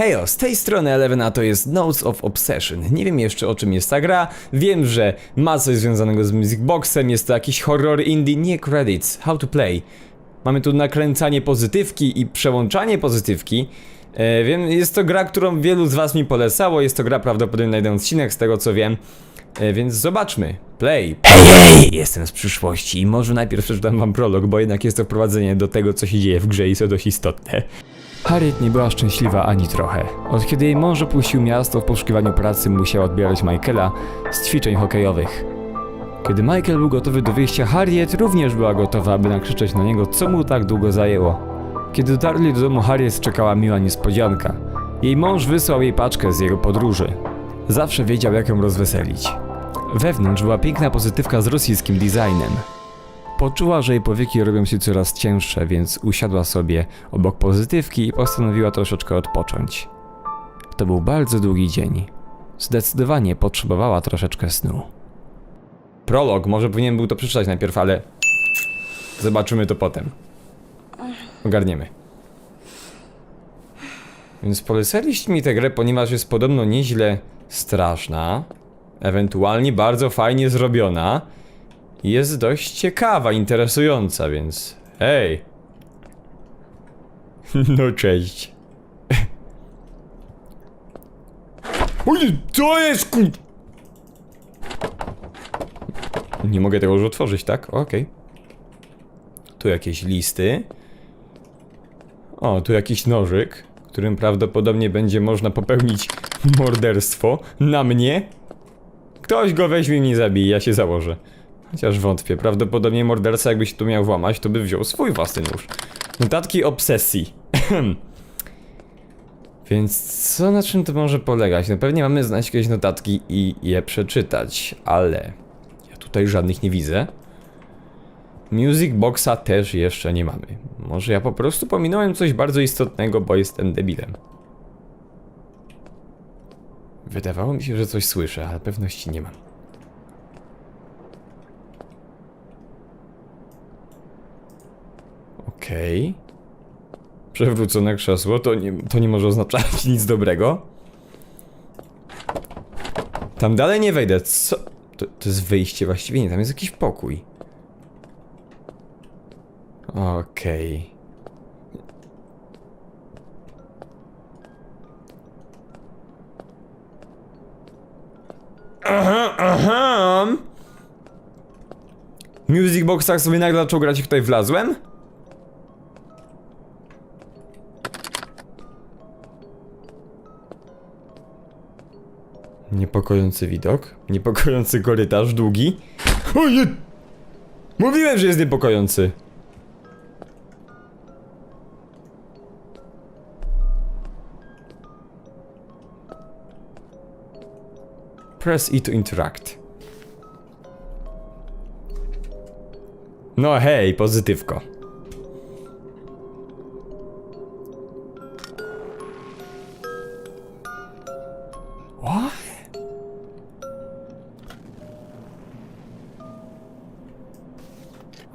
Hejo, z tej strony Eleven, a to jest Notes of Obsession. Nie wiem jeszcze o czym jest ta gra, wiem, że ma coś związanego z Music Boxem, jest to jakiś horror indie, nie credits, how to play. Mamy tu nakręcanie pozytywki i przełączanie pozytywki. E, wiem, jest to gra, którą wielu z was mi polecało, jest to gra prawdopodobnie na jeden odcinek z tego co wiem. E, więc zobaczmy. Play. Hej, hej! Jestem z przyszłości i może najpierw przeczytam wam prolog, bo jednak jest to wprowadzenie do tego, co się dzieje w grze i co dość istotne. Harriet nie była szczęśliwa ani trochę. Od kiedy jej mąż opuścił miasto w poszukiwaniu pracy, musiała odbierać Michaela z ćwiczeń hokejowych. Kiedy Michael był gotowy do wyjścia, Harriet również była gotowa, aby nakrzyczeć na niego, co mu tak długo zajęło. Kiedy dotarli do domu, Harriet czekała miła niespodzianka. Jej mąż wysłał jej paczkę z jego podróży. Zawsze wiedział, jak ją rozweselić. Wewnątrz była piękna pozytywka z rosyjskim designem. Poczuła, że jej powieki robią się coraz cięższe, więc usiadła sobie obok pozytywki i postanowiła troszeczkę odpocząć. To był bardzo długi dzień. Zdecydowanie potrzebowała troszeczkę snu. Prolog, może powinien był to przeczytać najpierw, ale zobaczymy to potem. Ogarniemy. Więc polecaliście mi tę grę, ponieważ jest podobno nieźle straszna, ewentualnie bardzo fajnie zrobiona jest dość ciekawa, interesująca, więc hej. No cześć. Oj, co jest ku... Nie mogę tego już otworzyć, tak? Okej. Tu jakieś listy. O, tu jakiś nożyk, którym prawdopodobnie będzie można popełnić morderstwo na mnie. Ktoś go weźmie i mnie zabije, ja się założę. Chociaż wątpię, prawdopodobnie morderca jakby się tu miał włamać, to by wziął swój własny nóż. Notatki obsesji. Więc co na czym to może polegać? No pewnie mamy znaleźć jakieś notatki i je przeczytać, ale ja tutaj żadnych nie widzę. Music Boxa też jeszcze nie mamy. Może ja po prostu pominąłem coś bardzo istotnego, bo jestem debilem. Wydawało mi się, że coś słyszę, ale pewności nie mam. Okej. Przewrócone krzesło to nie, to nie może oznaczać nic dobrego. Tam dalej nie wejdę. Co? To, to jest wyjście właściwie? Nie, tam jest jakiś pokój. Okej. Aha, aha. Music Boxach sobie nagle zaczął grać i tutaj wlazłem? Niepokojący widok. Niepokojący korytarz długi. O nie! Mówiłem, że jest niepokojący. Press E to interact. No hej, pozytywko.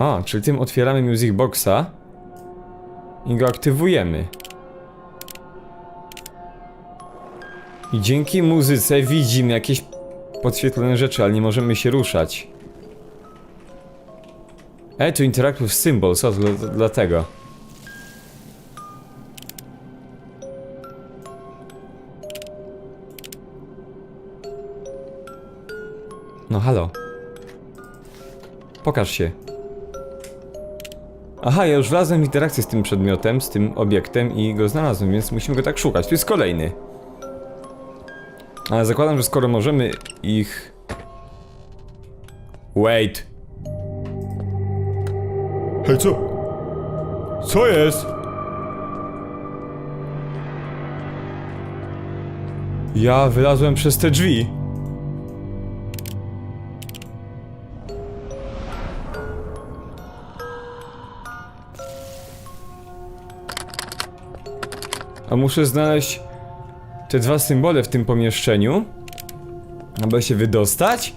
A, czyli tym otwieramy Music Boxa i go aktywujemy. I dzięki muzyce widzimy jakieś podświetlone rzeczy, ale nie możemy się ruszać. E, to interact with symbols, o, dla, dlatego. No halo. Pokaż się. Aha, ja już wlazłem w interakcję z tym przedmiotem, z tym obiektem i go znalazłem, więc musimy go tak szukać. Tu jest kolejny. Ale zakładam, że skoro możemy ich... Wait. Hej, co? Co jest? Ja wylazłem przez te drzwi. Muszę znaleźć te dwa symbole w tym pomieszczeniu, aby się wydostać.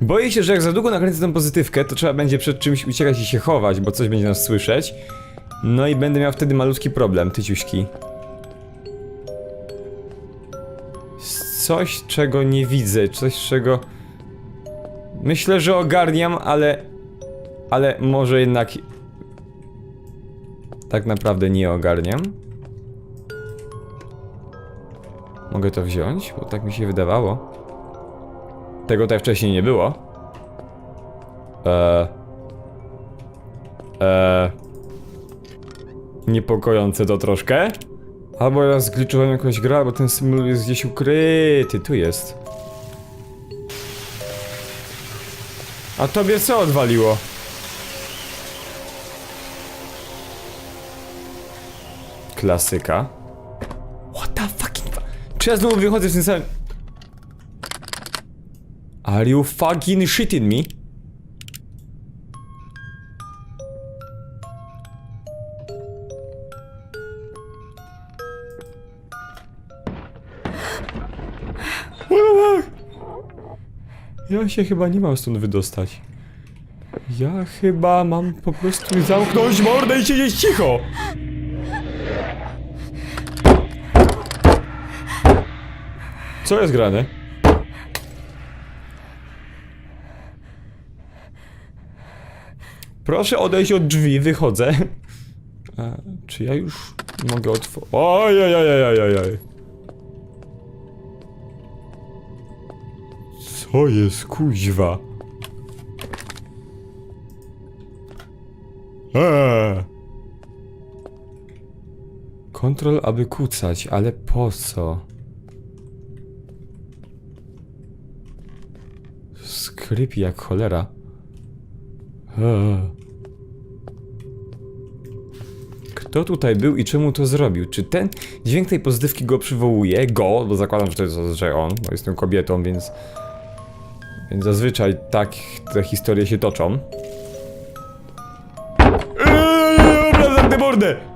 Boję się, że jak za długo nakręcę tą pozytywkę, to trzeba będzie przed czymś uciekać i się chować, bo coś będzie nas słyszeć. No i będę miał wtedy malutki problem, tyciuśki. Coś, czego nie widzę, coś, czego... Myślę, że ogarniam, ale... Ale może jednak tak naprawdę nie ogarniam. Mogę to wziąć? Bo tak mi się wydawało. Tego tutaj wcześniej nie było. Eee... Eee... Niepokojące to troszkę. Albo ja zgliczyłem jakąś grę, albo ten symbol jest gdzieś ukryty. Tu jest. A tobie co odwaliło? Klasyka. What the fucking fu- Czy ja znowu wychodzę w tym samym... Are you fucking shitting me? Ja się chyba nie mam stąd wydostać. Ja chyba mam po prostu zamknąć mordę i siedzieć cicho! Co jest grane? Proszę odejść od drzwi, wychodzę. A, czy ja już mogę otworzyć? Ojej, Co jest kuźwa? Eee. Kontrol, aby kucać, ale po co? Skrypi jak cholera. Kto tutaj był i czemu to zrobił? Czy ten dźwięk tej pozytywki go przywołuje? Go, bo zakładam, że to jest że on, bo jestem kobietą, więc... Więc zazwyczaj tak te historie się toczą. Eee, Dobra, zamknę mordę!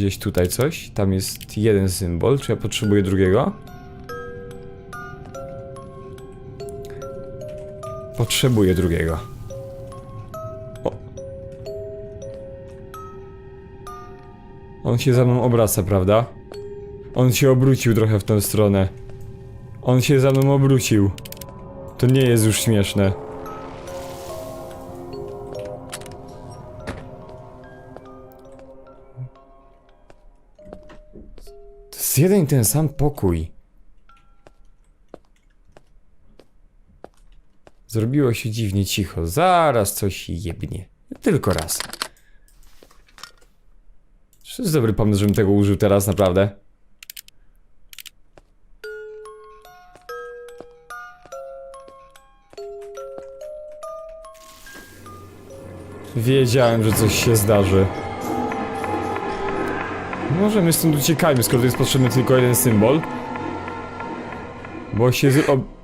Gdzieś tutaj coś? Tam jest jeden symbol. Czy ja potrzebuję drugiego? Potrzebuję drugiego. O. On się za mną obraca, prawda? On się obrócił trochę w tę stronę. On się za mną obrócił. To nie jest już śmieszne. Jeden i ten sam pokój. Zrobiło się dziwnie cicho. Zaraz coś jebnie. Tylko raz. To jest dobry pomysł, żebym tego użył teraz, naprawdę? Wiedziałem, że coś się zdarzy. Może my stąd uciekajmy, skoro jest potrzebny tylko jeden symbol. Bo się z... ob-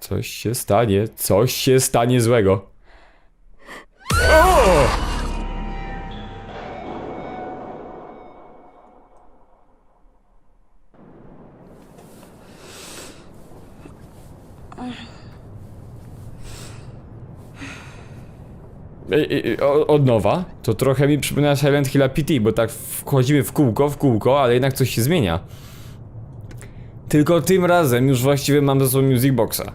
Coś się stanie, coś się stanie złego. O! Od nowa? To trochę mi przypomina Silent Hill PT, bo tak wchodzimy w kółko, w kółko, ale jednak coś się zmienia. Tylko tym razem już właściwie mam ze sobą Music Boxa.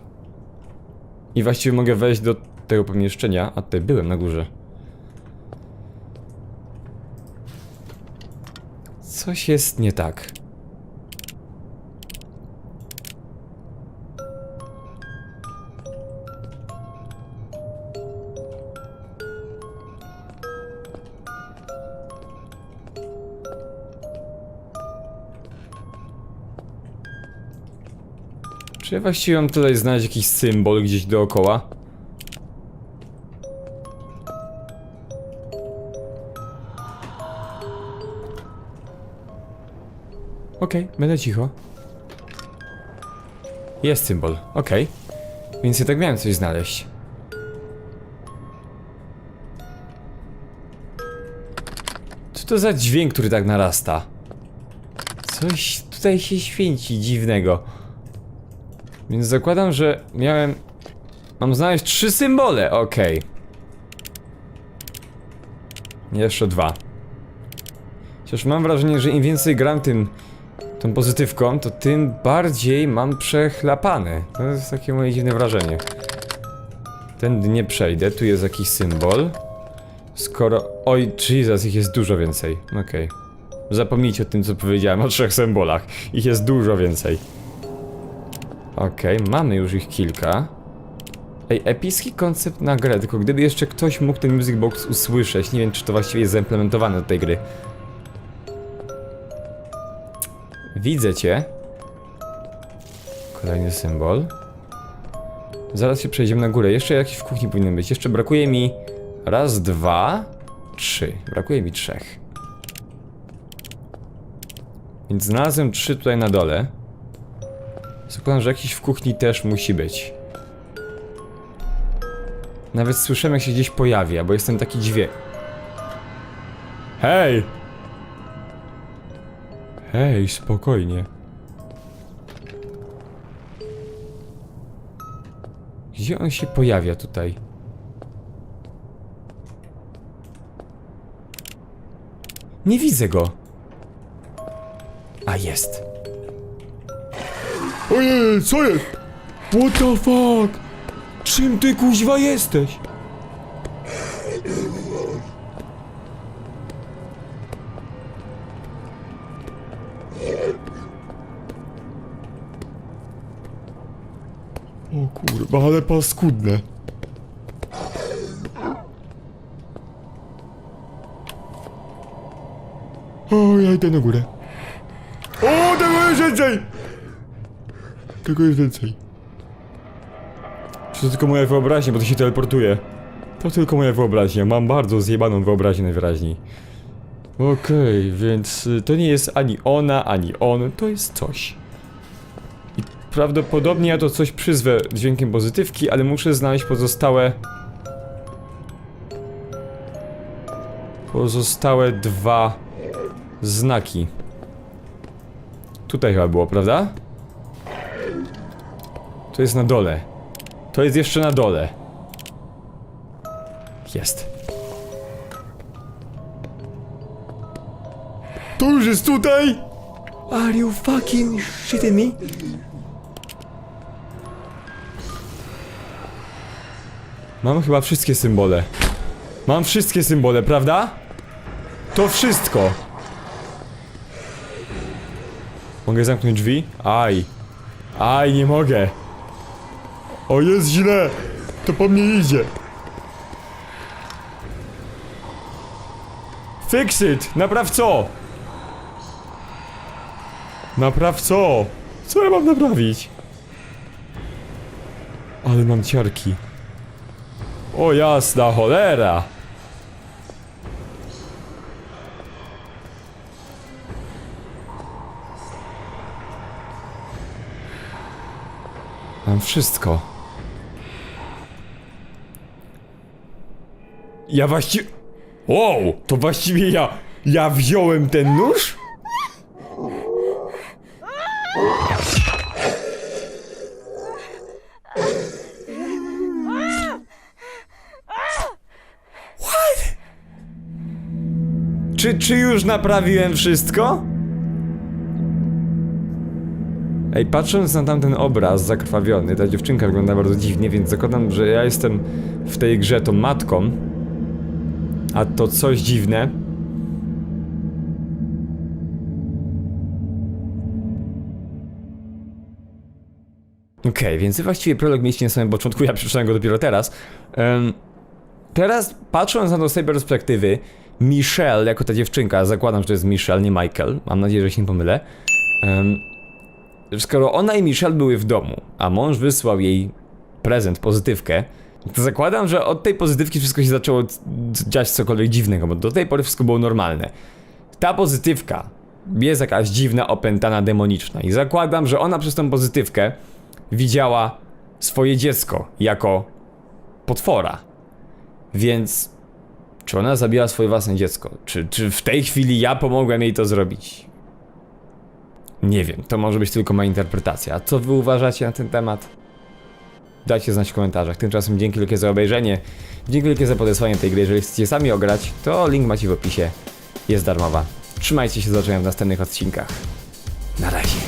I właściwie mogę wejść do tego pomieszczenia, a tutaj byłem na górze. Coś jest nie tak. Czy ja właściwie mam tutaj znaleźć jakiś symbol gdzieś dookoła? Okej, będę cicho. Jest symbol, okej. Więc ja tak miałem coś znaleźć. Co to za dźwięk, który tak narasta? Coś tutaj się święci dziwnego. Więc zakładam, że miałem... Mam znaleźć trzy symbole, okej. Jeszcze dwa. Chociaż mam wrażenie, że im więcej gram tym... tą pozytywką, to tym bardziej mam przechlapane. To jest takie moje dziwne wrażenie. Tędy nie przejdę, tu jest jakiś symbol. Skoro... Oj, Jesus, ich jest dużo więcej. Okej. Zapomnijcie o tym, co powiedziałem o trzech symbolach. Ich jest dużo więcej. Okej, mamy już ich kilka. Ej, epicki koncept na grę, tylko gdyby jeszcze ktoś mógł ten Music Box usłyszeć, nie wiem czy to właściwie jest zaimplementowane do tej gry. Widzę cię. Kolejny symbol. Zaraz się przejdziemy na górę. Jeszcze jakiś w kuchni powinien być. Jeszcze brakuje mi raz, dwa, trzy. Brakuje mi trzech. Więc znalazłem trzy tutaj na dole. Zakładam, że jakiś w kuchni też musi być. Nawet słyszę jak się gdzieś pojawia, bo jestem taki dźwięk. Hej! Hej, spokojnie. Gdzie on się pojawia tutaj? Nie widzę go. A jest. Ojej, co jest? What the fuck? Czym ty kuźwa jesteś? O kurwa, ale paskudne. O, ja idę na górę. O, tego jest więcej! Tego jest więcej. To tylko moja wyobraźnia, bo to się teleportuje? To tylko moja wyobraźnia. Mam bardzo zjebaną wyobraźnię najwyraźniej. Okej, więc y, to nie jest ani ona, ani on, to jest coś. I prawdopodobnie ja to coś przyzwę dźwiękiem pozytywki, ale muszę znaleźć pozostałe... Pozostałe dwa znaki. Tutaj chyba było, prawda? To jest na dole. To jest jeszcze na dole. Jest. To już jest tutaj? Are you fucking shitting me? Mam chyba wszystkie symbole. Mam wszystkie symbole, prawda? To wszystko. Mogę zamknąć drzwi? Aj. Aj, nie mogę. O, jest źle! To po mnie idzie. Fix it! Napraw co? Napraw co? Co ja mam naprawić? Ale mam ciarki. O jasna cholera! Mam wszystko. Ja właściwie... Wow! To właściwie ja... Ja wziąłem ten nóż? What? Czy, czy już naprawiłem wszystko? Ej, patrząc na tamten obraz zakrwawiony, ta dziewczynka wygląda bardzo dziwnie, więc zakładam, że ja jestem w tej grze tą matką. A to coś dziwne. Okej, więc wy właściwie prolog mieliście na samym początku, ja przeczytałem go dopiero teraz. Em, teraz, patrząc na to z tej perspektywy, Michelle, jako ta dziewczynka, zakładam, że to jest Michelle, nie Michael, mam nadzieję, że się nie pomylę. Em, skoro ona i Michelle były w domu, a mąż wysłał jej prezent, pozytywkę, to zakładam, że od tej pozytywki wszystko się zaczęło dziać cokolwiek dziwnego, bo do tej pory wszystko było normalne. Ta pozytywka jest jakaś dziwna, opętana, demoniczna i zakładam, że ona przez tą pozytywkę widziała swoje dziecko jako potwora. Więc czy ona zabiła swoje własne dziecko? Czy, czy w tej chwili ja pomogłem jej to zrobić? Nie wiem, to może być tylko moja interpretacja. A co wy uważacie na ten temat? Dajcie znać w komentarzach. Tymczasem dzięki wielkie za obejrzenie. Dzięki wielkie za podesłanie tej gry. Jeżeli chcecie sami ograć, to link macie w opisie. Jest darmowa. Trzymajcie się, zobaczenia w następnych odcinkach. Na razie.